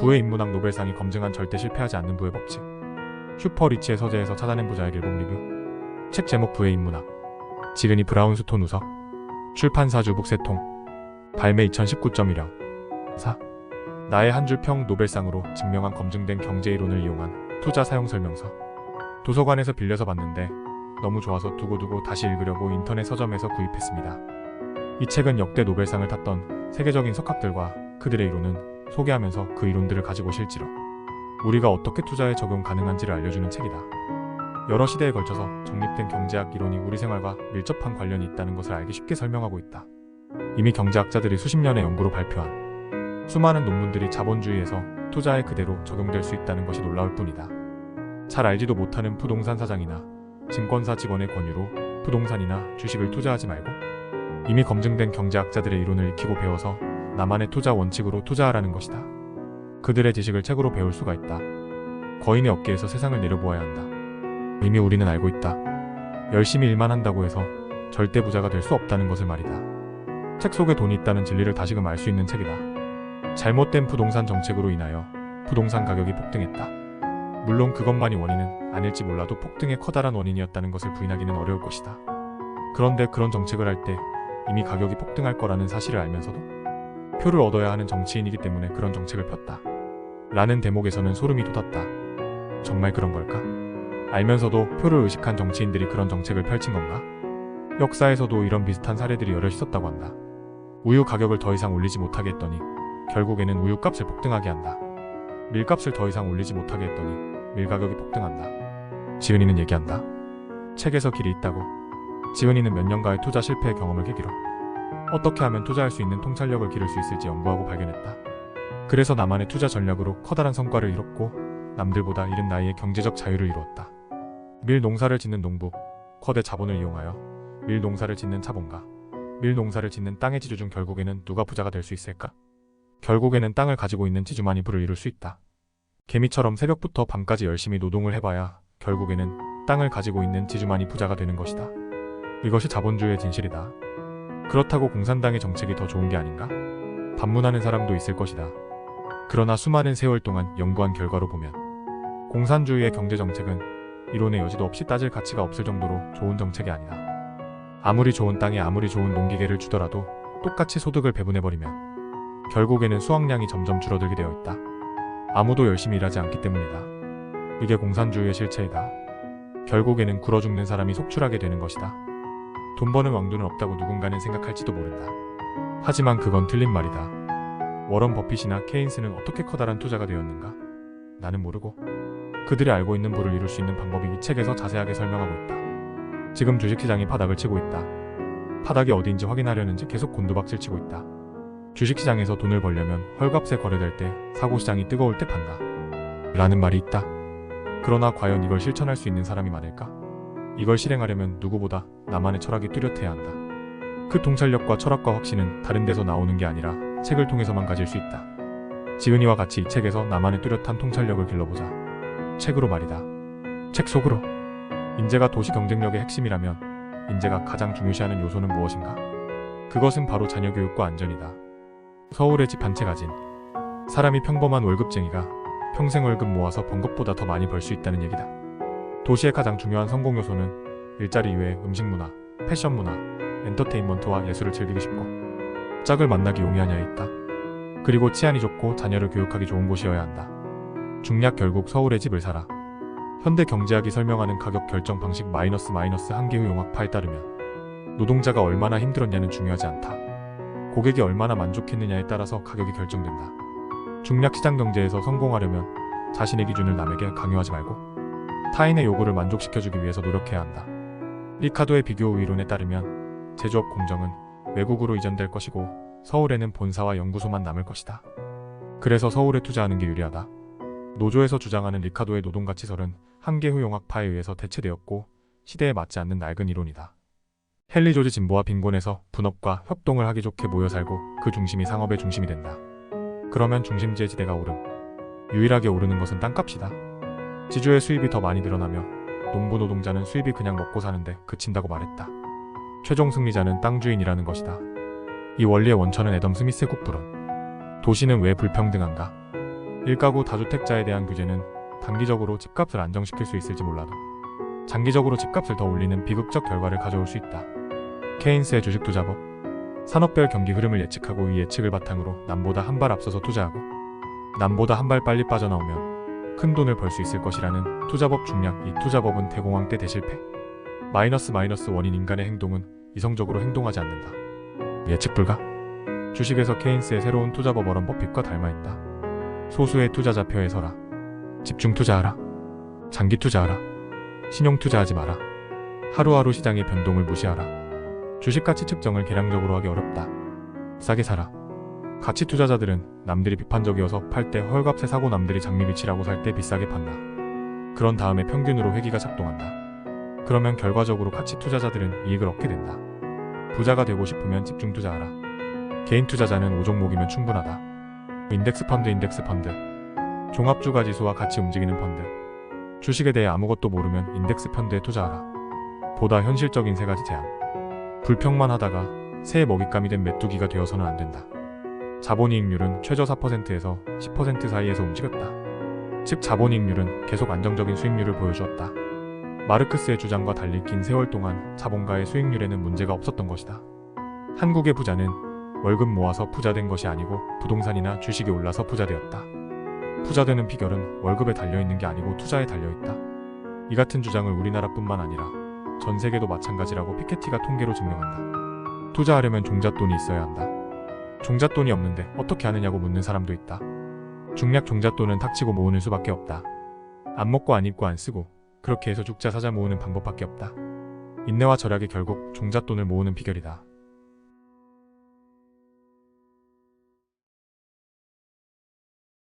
부의 인문학 노벨상이 검증한 절대 실패하지 않는 부의 법칙. 슈퍼리치의 서재에서 찾아낸 부자의 일본 리뷰. 책 제목 부의 인문학. 지르니 브라운스톤 우석. 출판사 주북세통. 발매 2019.1형. 4. 나의 한 줄 평 노벨상으로 증명한 검증된 경제이론을 이용한 투자 사용 설명서. 도서관에서 빌려서 봤는데 너무 좋아서 두고두고 다시 읽으려고 인터넷 서점에서 구입했습니다. 이 책은 역대 노벨상을 탔던 세계적인 석학들과 그들의 이론은 소개하면서 그 이론들을 가지고 실지로 우리가 어떻게 투자에 적용 가능한지를 알려주는 책이다. 여러 시대에 걸쳐서 정립된 경제학 이론이 우리 생활과 밀접한 관련이 있다는 것을 알기 쉽게 설명하고 있다. 이미 경제학자들이 수십 년의 연구로 발표한 수많은 논문들이 자본주의에서 투자에 그대로 적용될 수 있다는 것이 놀라울 뿐이다. 잘 알지도 못하는 부동산 사장이나 증권사 직원의 권유로 부동산이나 주식을 투자하지 말고 이미 검증된 경제학자들의 이론을 익히고 배워서 나만의 투자 원칙으로 투자하라는 것이다. 그들의 지식을 책으로 배울 수가 있다. 거인의 어깨에서 세상을 내려보아야 한다. 이미 우리는 알고 있다. 열심히 일만 한다고 해서 절대 부자가 될 수 없다는 것을 말이다. 책 속에 돈이 있다는 진리를 다시금 알 수 있는 책이다. 잘못된 부동산 정책으로 인하여 부동산 가격이 폭등했다. 물론 그것만이 원인은 아닐지 몰라도 폭등의 커다란 원인이었다는 것을 부인하기는 어려울 것이다. 그런데 그런 정책을 할 때 이미 가격이 폭등할 거라는 사실을 알면서도 표를 얻어야 하는 정치인이기 때문에 그런 정책을 폈다. 라는 대목에서는 소름이 돋았다. 정말 그런 걸까? 알면서도 표를 의식한 정치인들이 그런 정책을 펼친 건가? 역사에서도 이런 비슷한 사례들이 여럿 있었다고 한다. 우유 가격을 더 이상 올리지 못하게 했더니 결국에는 우유 값을 폭등하게 한다. 밀값을 더 이상 올리지 못하게 했더니 밀 가격이 폭등한다. 지은이는 얘기한다. 책에서 길이 있다고. 지은이는 몇 년가의 투자 실패의 경험을 계기로 어떻게 하면 투자할 수 있는 통찰력을 기를 수 있을지 연구하고 발견했다. 그래서 나만의 투자 전략으로 커다란 성과를 이뤘고 남들보다 이른 나이에 경제적 자유를 이루었다. 밀 농사를 짓는 농부, 거대 자본을 이용하여 밀 농사를 짓는 차본가, 밀 농사를 짓는 땅의 지주 중 결국에는 누가 부자가 될 수 있을까? 결국에는 땅을 가지고 있는 지주만이 부를 이룰 수 있다. 개미처럼 새벽부터 밤까지 열심히 노동을 해봐야 결국에는 땅을 가지고 있는 지주만이 부자가 되는 것이다. 이것이 자본주의의 진실이다. 그렇다고 공산당의 정책이 더 좋은 게 아닌가? 반문하는 사람도 있을 것이다. 그러나 수많은 세월 동안 연구한 결과로 보면 공산주의의 경제 정책은 이론의 여지도 없이 따질 가치가 없을 정도로 좋은 정책이 아니다. 아무리 좋은 땅에 아무리 좋은 농기계를 주더라도 똑같이 소득을 배분해버리면 결국에는 수확량이 점점 줄어들게 되어 있다. 아무도 열심히 일하지 않기 때문이다. 이게 공산주의의 실체이다. 결국에는 굴어 죽는 사람이 속출하게 되는 것이다. 돈 버는 왕도는 없다고 누군가는 생각할지도 모른다. 하지만 그건 틀린 말이다. 워런 버핏이나 케인스는 어떻게 커다란 투자가 되었는가? 나는 모르고 그들이 알고 있는 부를 이룰 수 있는 방법이 이 책에서 자세하게 설명하고 있다. 지금 주식시장이 바닥을 치고 있다. 바닥이 어디인지 확인하려는지 계속 곤두박질 치고 있다. 주식시장에서 돈을 벌려면 헐값에 거래될 때 사고시장이 뜨거울 때 판다. 라는 말이 있다. 그러나 과연 이걸 실천할 수 있는 사람이 많을까? 이걸 실행하려면 누구보다 나만의 철학이 뚜렷해야 한다. 그 통찰력과 철학과 확신은 다른 데서 나오는 게 아니라 책을 통해서만 가질 수 있다. 지은이와 같이 이 책에서 나만의 뚜렷한 통찰력을 길러보자. 책으로 말이다. 책 속으로. 인재가 도시 경쟁력의 핵심이라면 인재가 가장 중요시하는 요소는 무엇인가? 그것은 바로 자녀 교육과 안전이다. 서울의 집 한 채 가진 사람이 평범한 월급쟁이가 평생 월급 모아서 번 것보다 더 많이 벌 수 있다는 얘기다. 도시의 가장 중요한 성공 요소는 일자리 이외에 음식 문화, 패션 문화, 엔터테인먼트와 예술을 즐기기 쉽고 짝을 만나기 용이하냐에 있다. 그리고 치안이 좋고 자녀를 교육하기 좋은 곳이어야 한다. 중략 결국 서울의 집을 사라. 현대 경제학이 설명하는 가격 결정 방식 마이너스 마이너스 한계후 용학파에 따르면 노동자가 얼마나 힘들었냐는 중요하지 않다. 고객이 얼마나 만족했느냐에 따라서 가격이 결정된다. 중략 시장 경제에서 성공하려면 자신의 기준을 남에게 강요하지 말고 타인의 요구를 만족시켜주기 위해서 노력해야 한다. 리카도의 비교 이론에 따르면 제조업 공정은 외국으로 이전될 것이고 서울에는 본사와 연구소만 남을 것이다. 그래서 서울에 투자하는 게 유리하다. 노조에서 주장하는 리카도의 노동가치설은 한계후 용학파에 의해서 대체되었고 시대에 맞지 않는 낡은 이론이다. 헨리 조지 진보와 빈곤에서 분업과 협동을 하기 좋게 모여 살고 그 중심이 상업의 중심이 된다. 그러면 중심지의 지대가 오름. 유일하게 오르는 것은 땅값이다. 지주의 수입이 더 많이 늘어나며 농부 노동자는 수입이 그냥 먹고 사는데 그친다고 말했다. 최종 승리자는 땅 주인이라는 것이다. 이 원리의 원천은 애덤 스미스의 국부론. 도시는 왜 불평등한가? 일가구 다주택자에 대한 규제는 단기적으로 집값을 안정시킬 수 있을지 몰라도 장기적으로 집값을 더 올리는 비극적 결과를 가져올 수 있다. 케인스의 주식 투자법 산업별 경기 흐름을 예측하고 이 예측을 바탕으로 남보다 한 발 앞서서 투자하고 남보다 한 발 빨리 빠져나오면 큰 돈을 벌 수 있을 것이라는 투자법 중략 이 투자법은 대공황 때 대실패 마이너스 마이너스 원인 인간의 행동은 이성적으로 행동하지 않는다. 예측 불가 주식에서 케인스의 새로운 투자법 어런 버핏과 닮아있다. 소수의 투자자 표에 서라. 집중 투자하라. 장기 투자하라. 신용 투자하지 마라. 하루하루 시장의 변동을 무시하라. 주식 가치 측정을 계량적으로 하기 어렵다. 싸게 사라. 가치 투자자들은 남들이 비판적이어서 팔 때 헐값에 사고 남들이 장미빛이라고 살 때 비싸게 판다. 그런 다음에 평균으로 회기가 작동한다. 그러면 결과적으로 가치 투자자들은 이익을 얻게 된다. 부자가 되고 싶으면 집중 투자하라. 개인 투자자는 5종목이면 충분하다. 인덱스 펀드, 인덱스 펀드. 종합 주가 지수와 같이 움직이는 펀드. 주식에 대해 아무것도 모르면 인덱스 펀드에 투자하라. 보다 현실적인 세 가지 제한. 불평만 하다가 새해 먹잇감이 된 메뚜기가 되어서는 안 된다. 자본이익률은 최저 4%에서 10% 사이에서 움직였다. 즉 자본이익률은 계속 안정적인 수익률을 보여주었다. 마르크스의 주장과 달리 긴 세월 동안 자본가의 수익률에는 문제가 없었던 것이다. 한국의 부자는 월급 모아서 부자 된 것이 아니고 부동산이나 주식이 올라서 부자 되었다. 부자 되는 비결은 월급에 달려 있는 게 아니고 투자에 달려 있다. 이 같은 주장을 우리나라뿐만 아니라 전 세계도 마찬가지라고 피케티가 통계로 증명한다. 투자하려면 종잣돈이 있어야 한다. 종잣돈이 없는데 어떻게 하느냐고 묻는 사람도 있다. 중략 종잣돈은 탁치고 모으는 수밖에 없다. 안 먹고 안 입고 안 쓰고 그렇게 해서 죽자 사자 모으는 방법밖에 없다. 인내와 절약이 결국 종잣돈을 모으는 비결이다.